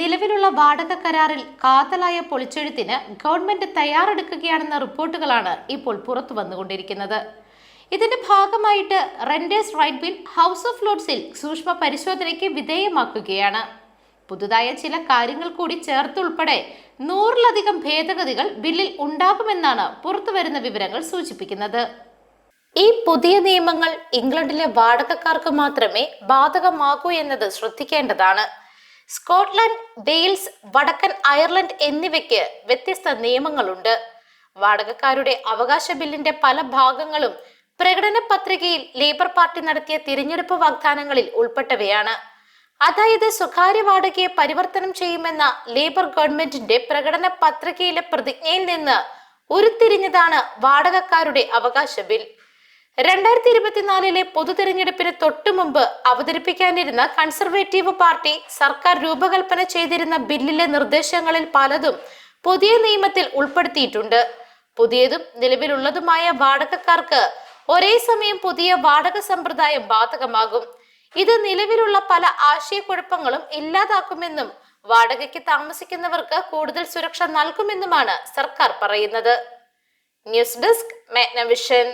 നിലവിലുള്ള വാടക കരാറിൽ കാതലായ പൊളിച്ചെഴുത്തിന് ഗവൺമെന്റ് തയ്യാറെടുക്കുകയാണെന്ന റിപ്പോർട്ടുകളാണ് ഇപ്പോൾ പുറത്തു വന്നുകൊണ്ടിരിക്കുന്നത്. ഇതിന്റെ ഭാഗമായിട്ട് renters right bill house of ലോഡ്സിൽ സൂക്ഷ്മ പരിശോധനയ്ക്ക് വിധേയമാക്കുകയാണ്. പുതുതായ ചില കാര്യങ്ങൾ കൂടി ചേർത്തുൾപ്പെടെ നൂറിലധികം ഭേദഗതികൾ ബില്ലിൽ ഉണ്ടാകുമെന്നാണ് പുറത്തുവരുന്ന വിവരങ്ങൾ സൂചിപ്പിക്കുന്നത്. ഈ പുതിയ നിയമങ്ങൾ ഇംഗ്ലണ്ടിലെ വാടകക്കാർക്ക് മാത്രമേ ബാധകമാകൂ എന്നത് ശ്രദ്ധിക്കേണ്ടതാണ്. സ്കോട്ട്ലൻഡ് വെയിൽസ് വടക്കൻ അയർലൻഡ് എന്നിവയ്ക്ക് വ്യത്യസ്ത നിയമങ്ങളുണ്ട്. വാടകക്കാരുടെ അവകാശ ബില്ലിന്റെ പല ഭാഗങ്ങളും പ്രകടന പത്രികയിൽ ലേബർ പാർട്ടി നടത്തിയ തിരഞ്ഞെടുപ്പ് വാഗ്ദാനങ്ങളിൽ ഉൾപ്പെട്ടവയാണ്. അതായത് സ്വകാര്യ വാടകയെ പരിവർത്തനം ചെയ്യുമെന്ന ലേബർ ഗവൺമെന്റിന്റെ പ്രകടന പത്രികയിലെ പ്രതിജ്ഞയിൽ നിന്ന് ഉരുത്തിരിഞ്ഞതാണ് വാടകക്കാരുടെ അവകാശ ബിൽ. രണ്ടായിരത്തി ഇരുപത്തിനാലിലെ പൊതു തിരഞ്ഞെടുപ്പിന് തൊട്ടു മുമ്പ് അവതരിപ്പിക്കാനിരുന്ന കൺസർവേറ്റീവ് പാർട്ടി സർക്കാർ രൂപകൽപ്പന ചെയ്തിരുന്ന ബില്ലിലെ നിർദ്ദേശങ്ങളിൽ പലതും പുതിയ നിയമത്തിൽ ഉൾപ്പെടുത്തിയിട്ടുണ്ട്. പുതിയതും നിലവിലുള്ളതുമായ വാടകക്കാർക്ക് ഒരേ സമയം പുതിയ വാടക സമ്പ്രദായം ബാധകമാകും. ഇത് നിലവിലുള്ള പല ആശയക്കുഴപ്പങ്ങളും ഇല്ലാതാക്കുമെന്നും വാടകയ്ക്ക് താമസിക്കുന്നവർക്ക് കൂടുതൽ സുരക്ഷ നൽകുമെന്നുമാണ് സർക്കാർ പറയുന്നത്. News desk Magnavision.